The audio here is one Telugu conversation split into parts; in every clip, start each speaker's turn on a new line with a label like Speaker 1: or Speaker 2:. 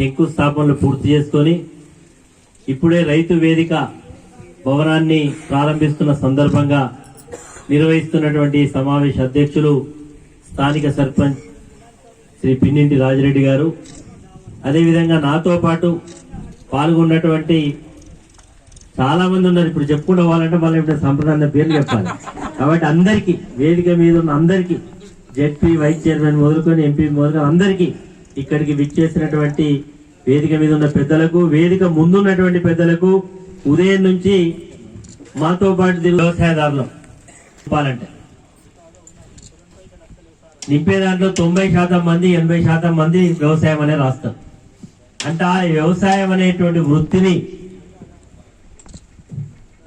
Speaker 1: శంకుస్థాపనలు పూర్తి చేసుకొని ఇప్పుడే రైతు వేదిక భవనాన్ని ప్రారంభిస్తున్న సందర్భంగా నిర్వహిస్తున్నటువంటి సమావేశ అధ్యక్షులు స్థానిక సర్పంచ్ శ్రీ పిన్నింటి రాజిరెడ్డి గారు. అదేవిధంగా నాతో పాటు పాల్గొన్నటువంటి చాలా మంది ఉన్నారు. ఇప్పుడు చెప్పుకుంటూ వాళ్ళంటే మళ్ళీ ఇప్పుడు సంప్రదాయ పేర్లు చెప్పాలి. కాబట్టి అందరికీ వేదిక మీద ఉన్న అందరికీ జెడ్పీ వైస్ చైర్మన్ మొదలుకొని ఎంపీ మొదలుకొని అందరికీ ఇక్కడికి విచ్చేసినటువంటి వేదిక మీద ఉన్న పెద్దలకు వేదిక ముందున్నటువంటి పెద్దలకు ఉదయం నుంచి మాతో పాటు వ్యవసాయదారులు చెప్పాలంటే. నింపే దాంట్లో తొంభై శాతం మంది ఎనభై శాతం మంది వ్యవసాయం అనే రాస్తారు. అంటే ఆ వ్యవసాయం అనేటువంటి వృత్తిని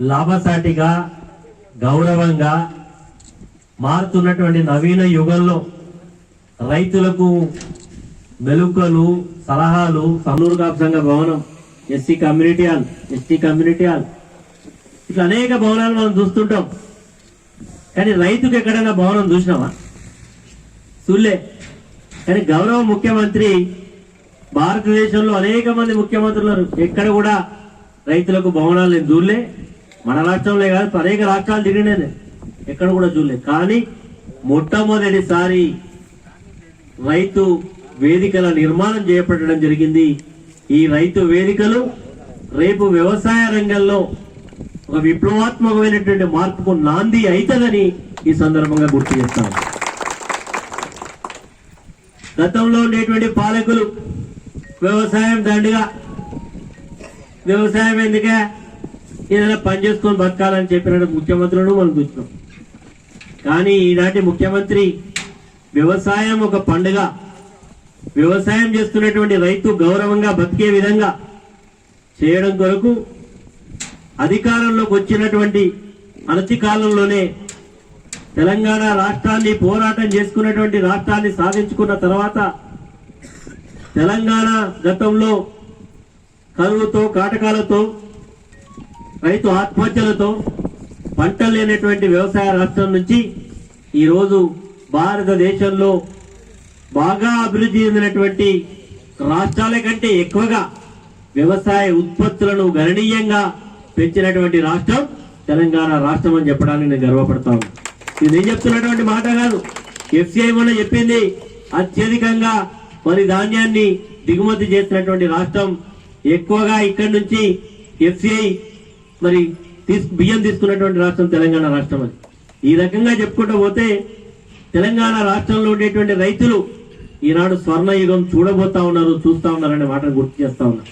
Speaker 1: లాభసాటిగా గౌరవంగా మారుతున్నటువంటి నవీన యుగంలో రైతులకు మెలుకలు సలహాలు సన్నూరు సంఘ భవనం SC community hall ST community hall. ఇట్లా అనేక భవనాలు మనం చూస్తుంటాం. కానీ రైతుకు ఎక్కడైనా భవనం చూసినామా చూడలే. కానీ గౌరవ ముఖ్యమంత్రి భారతదేశంలో అనేక మంది ముఖ్యమంత్రులు ఎక్కడ కూడా రైతులకు భవనాలు నేను చూడలే. మన రాష్ట్రంలో కాదు అనేక రాష్ట్రాలు తిరిగినే ఎక్కడ కూడా చూడలే. కానీ మొట్టమొదటిసారి రైతు వేదికల నిర్మాణం చేపట్టడం జరిగింది. ఈ రైతు వేదికలు రేపు వ్యవసాయ రంగంలో ఒక విప్లవాత్మకమైనటువంటి మార్పుకు నాంది అవుతుందని ఈ సందర్భంగా గుర్తు చేస్తాం గతంలో ఉండేటువంటి పాలకులు వ్యవసాయం దండుగా వ్యవసాయం ఎందుకే ఏదైనా పని చేసుకొని బతకాలని చెప్పిన ముఖ్యమంత్రులను మనం చూసినాం కానీ ఈనాటి ముఖ్యమంత్రి వ్యవసాయం ఒక పండుగ. వ్యవసాయం చేస్తున్నటువంటి రైతు గౌరవంగా బతికే విధంగా చేయడం కొరకు అధికారంలోకి వచ్చినటువంటి అనతి కాలంలోనే తెలంగాణ రాష్ట్రాన్ని పోరాటం చేసుకున్నటువంటి రాష్ట్రాన్ని సాధించుకున్న తర్వాత తెలంగాణ గతంలో కరువుతో కాటకాలతో రైతు ఆత్మహత్యలతో పంటలు లేనటువంటి వ్యవసాయ రాష్ట్రం నుంచి ఈరోజు భారతదేశంలో బాగా అభివృద్ధి చెందినటువంటి రాష్ట్రాల కంటే ఎక్కువగా వ్యవసాయ ఉత్పత్తులను గణనీయంగా పెంచినటువంటి రాష్ట్రం తెలంగాణ రాష్ట్రం అని చెప్పడానికి నేను గర్వపడతాను ఇది నేను చెప్తున్నటువంటి మాట కాదు. ఎఫ్సిఐ మొన్న చెప్పింది అత్యధికంగా మరి ధాన్యాన్ని దిగుమతి చేసినటువంటి రాష్ట్రం ఎక్కువగా ఇక్కడి నుంచి ఎఫ్సిఐ మరి తీసు బియ్యం తీసుకున్నటువంటి రాష్ట్రం తెలంగాణ రాష్ట్రం అని ఈ రకంగా చెప్పుకుంటూ పోతే తెలంగాణ రాష్ట్రంలో ఉండేటువంటి రైతులు ఈనాడు స్వర్ణయుగం చూడబోతా ఉన్నారు చూస్తా ఉన్నారనే మాటను గుర్తు చేస్తా ఉన్నారు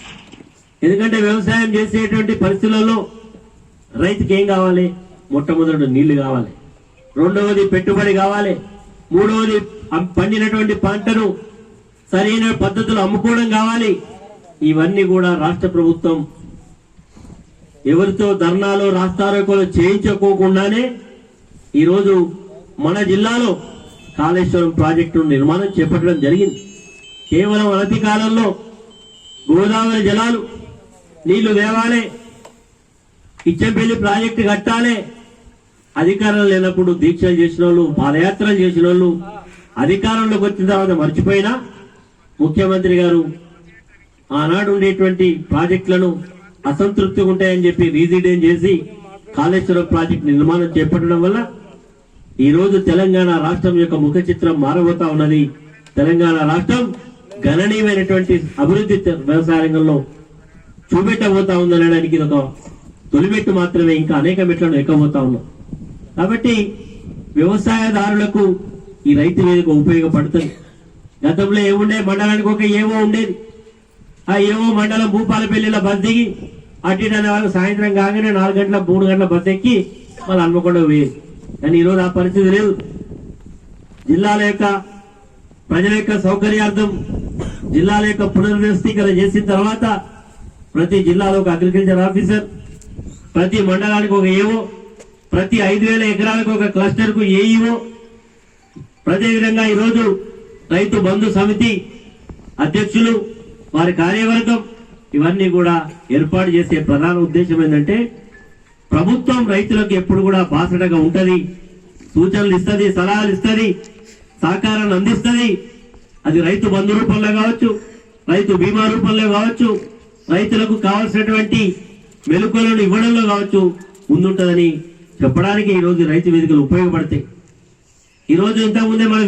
Speaker 1: ఎందుకంటే వ్యవసాయం చేసేటువంటి పరిస్థితులలో రైతుకి ఏం కావాలి? మొట్టమొదటి నీళ్ళు కావాలి. రెండవది పెట్టుబడి కావాలి. మూడవది పండినటువంటి పంటను సరైన పద్ధతులు అమ్ముకోవడం కావాలి. ఇవన్నీ కూడా రాష్ట్ర ప్రభుత్వం ఎవరితో ధర్నాలు రాస్తారోకోలు చేయించుకోకుండానే ఈరోజు మన జిల్లాలో కాళేశ్వరం ప్రాజెక్టు నిర్మాణం చేపట్టడం జరిగింది. కేవలం అనతి కాలంలో గోదావరి జలాలు నీళ్ళు తేవాలి ఇచ్చంపల్లి ప్రాజెక్టు కట్టాలే అధికారం లేనప్పుడు దీక్షలు చేసిన వాళ్ళు పాదయాత్రలు చేసిన వాళ్ళు అధికారంలోకి వచ్చిన తర్వాత మర్చిపోయినా ముఖ్యమంత్రి గారు ఆనాడు ఉండేటువంటి ప్రాజెక్టులను అసంతృప్తిగా ఉంటాయని చెప్పి రీజిడేన్ చేసి కాళేశ్వరం ప్రాజెక్టు నిర్మాణం చేపట్టడం వల్ల ఈ రోజు తెలంగాణ రాష్ట్రం యొక్క ముఖ చిత్రం మారబోతా ఉన్నది. తెలంగాణ రాష్ట్రం గణనీయమైనటువంటి అభివృద్ధి వ్యవసాయ రంగంలో చూపెట్టబోతా ఉందనడానికి ఇది ఒక తొలిమెట్టు మాత్రమే. ఇంకా అనేక మెట్లను ఎక్కబోతా ఉన్నాం. కాబట్టి వ్యవసాయదారులకు ఈ రైతు వేదిక ఉపయోగపడుతుంది. గతంలో ఏముండే మండలానికి ఒక ఏవో ఉండేది. ఆ ఏవో మండలం భూపాలపల్లిలో బస్ దిగి అటు ఇటు అనే వాళ్ళు సాయంత్రం కాగానే నాలుగు గంటల మూడు గంటల బస్ ఎక్కి మళ్ళీ హన్మకొండ పోయేది. కానీ ఈరోజు ఆ పరిస్థితి లేదు. జిల్లాల యొక్క ప్రజల యొక్క సౌకర్యార్థం జిల్లాల యొక్క పునర్వ్యవస్థీకరణ చేసిన తర్వాత ప్రతి జిల్లాలో ఒక అగ్రికల్చర్ ఆఫీసర్ ప్రతి మండలానికి ఒక ఏవో ప్రతి ఐదు వేల ఎకరాలకు ఒక క్లస్టర్కు ఏఈఓ అదేవిధంగా ఈరోజు రైతు బంధు సమితి అధ్యక్షులు వారి కార్యవర్గం ఇవన్నీ కూడా ఏర్పాటు చేసే ప్రధాన ఉద్దేశం ఏంటంటే ప్రభుత్వం రైతులకు ఎప్పుడు కూడా బాసటగా ఉంటది. సూచనలు ఇస్తుంది సలహాలు ఇస్తది సహకారాన్ని అందిస్తుంది. అది రైతు బంధు రూపంలో కావచ్చు రైతు బీమా రూపంలో కావచ్చు రైతులకు కావాల్సినటువంటి మెలకువలను ఇవ్వడంలో కావచ్చు ముందుంటుందని చెప్పడానికి ఈరోజు రైతు వేదికలు ఉపయోగపడతాయి. ఈరోజు ఇంతకుముందే మన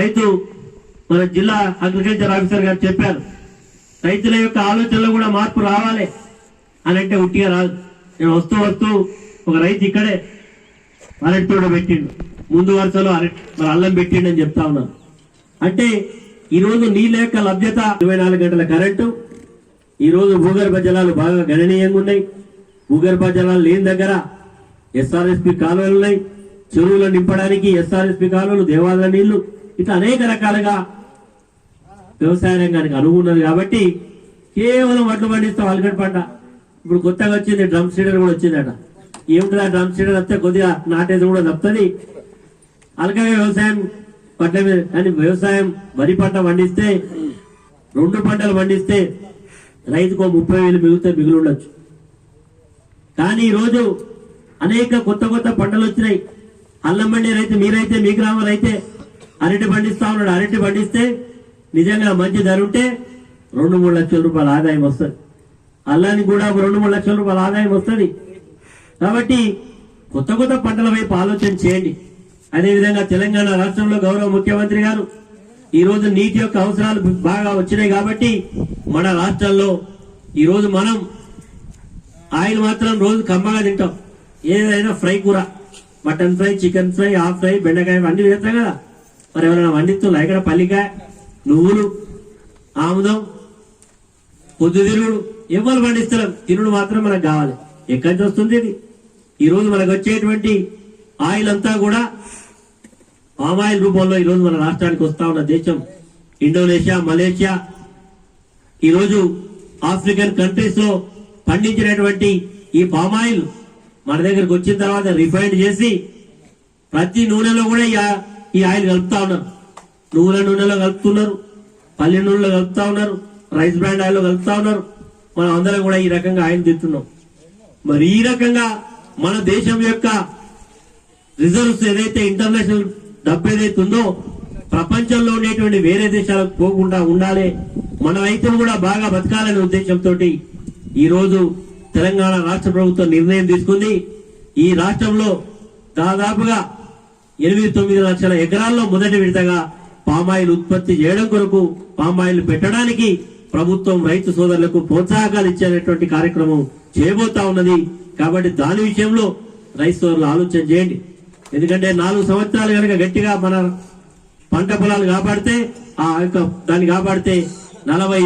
Speaker 1: రైతు మన జిల్లా అగ్రికల్చర్ ఆఫీసర్ గారు చెప్పారు రైతుల యొక్క ఆలోచనలో కూడా మార్పు రావాలి అని అంటే ఉట్టిగా రాదు. నేను వస్తూ వస్తూ ఒక రైతు ఇక్కడే అరటి పెట్టిండు. ముందు వరుసలో అరటి మరి అల్లం పెట్టిండు అని చెప్తా ఉన్నాను. అంటే ఈ రోజు నీళ్ళ యొక్క లభ్యత ఇరవై నాలుగు గంటల కరెంటు ఈ రోజు భూగర్భ జలాలు బాగా గణనీయంగా ఉన్నాయి. భూగర్భ జలాలు లేని దగ్గర ఎస్ఆర్ఎస్పి కాలువలు ఉన్నాయి. చెరువులు నింపడానికి ఎస్ఆర్ఎస్పి కాలువలు దేవాలయ నీళ్ళు ఇట్లా అనేక రకాలుగా వ్యవసాయ రంగానికి అనుగున్నది కాబట్టి కేవలం వడ్లు పండిస్తాం అలగడ పంట. ఇప్పుడు కొత్తగా వచ్చింది డ్రమ్ సీడర్ కూడా వచ్చిందట. ఏమిటి ఆ డ్రమ్ సీడర్ వస్తే కొద్దిగా నాటేది కూడా తప్పది. అలాగే వ్యవసాయం పంట మీద కానీ వ్యవసాయం వరి పంట పండిస్తే రెండు పంటలు పండిస్తే రైతుకు ముప్పై వేలు మిగిలితే మిగులు ఉండొచ్చు. కానీ ఈ రోజు అనేక కొత్త కొత్త పంటలు వచ్చినాయి. అల్లం పండే రైతు మీరైతే మీ గ్రామం అయితే అరటి పండిస్తా ఉన్నాడు. అరటి పండిస్తే నిజంగా మంచి ధర ఉంటే రెండు మూడు లక్షల రూపాయల ఆదాయం వస్తుంది. అల్లానికి కూడా రెండు మూడు లక్షల రూపాయల ఆదాయం వస్తుంది. కాబట్టి కొత్త కొత్త పంటల వైపు ఆలోచన చేయండి. అదేవిధంగా తెలంగాణ రాష్ట్రంలో గౌరవ ముఖ్యమంత్రి గారు ఈ రోజు నీటి యొక్క అవసరాలు బాగా వచ్చినాయి కాబట్టి మన రాష్ట్రంలో ఈరోజు మనం ఆయిల్ మాత్రం రోజు కమ్మగా తింటాం. ఏదైనా ఫ్రై కూర mutton fry chicken fry half fry బెండకాయ అన్ని వేస్తాం కదా. మరి ఎవరైనా వండిస్తున్నా ఇక్కడ పల్లికాయ నువ్వులు ఆముదం పొద్దుతిరుగుడు ఎవరు పండిస్తారు తినుడు మాత్రం మనకు కావాలి. ఎక్కడి నుంచి వస్తుంది ఇది? ఈరోజు మనకు వచ్చేటువంటి ఆయిల్ అంతా కూడా పామ్ ఆయిల్ రూపంలో ఈరోజు మన రాష్ట్రానికి వస్తా ఉన్న దేశం. Indonesia Malaysia. ఈరోజు ఆఫ్రికన్ కంట్రీస్లో పండించినటువంటి ఈ పామ్ ఆయిల్ మన దగ్గరకు వచ్చిన తర్వాత రిఫైండ్ చేసి ప్రతి నూనెలో కూడా ఈ ఈ ఆయిల్ కలుపుతా ఉన్నారు. నువ్వుల నూనెలో కలుపుతున్నారు. పల్లె నూనెలో కలుపుతా ఉన్నారు. రైస్ బ్రాండ్ ఆయిల్లో కలుపుతా ఉన్నారు. మనం అందరం కూడా ఈ రకంగా ఆయన తింటున్నాం మరి ఈ రకంగా మన దేశం యొక్క రిజర్వ్స్ ఏదైతే ఇంటర్నేషనల్ డబ్బు ఏదైతే ఉందో ప్రపంచంలో ఉండేటువంటి వేరే దేశాలకు పోకుండా ఉండాలి. మన రైతులు కూడా బాగా బతకాలనే ఉద్దేశంతో ఈరోజు తెలంగాణ రాష్ట్ర ప్రభుత్వం నిర్ణయం తీసుకుంది. ఈ రాష్ట్రంలో దాదాపుగా ఎనిమిది తొమ్మిది లక్షల ఎకరాల్లో మొదటి విడతగా పామాయిల్ ఉత్పత్తి చేయడం కొరకు పామాయిల్ పెట్టడానికి ప్రభుత్వం రైతు సోదరులకు ప్రోత్సాహకాలు ఇచ్చేటటువంటి కార్యక్రమం చేయబోతా ఉన్నది. కాబట్టి దాని విషయంలో రైతు సోదరులు ఆలోచన చేయండి. ఎందుకంటే నాలుగు సంవత్సరాలు కనుక గట్టిగా మన పంట పొలాలు కాపాడితే ఆ యొక్క దాన్ని కాపాడితే నలభై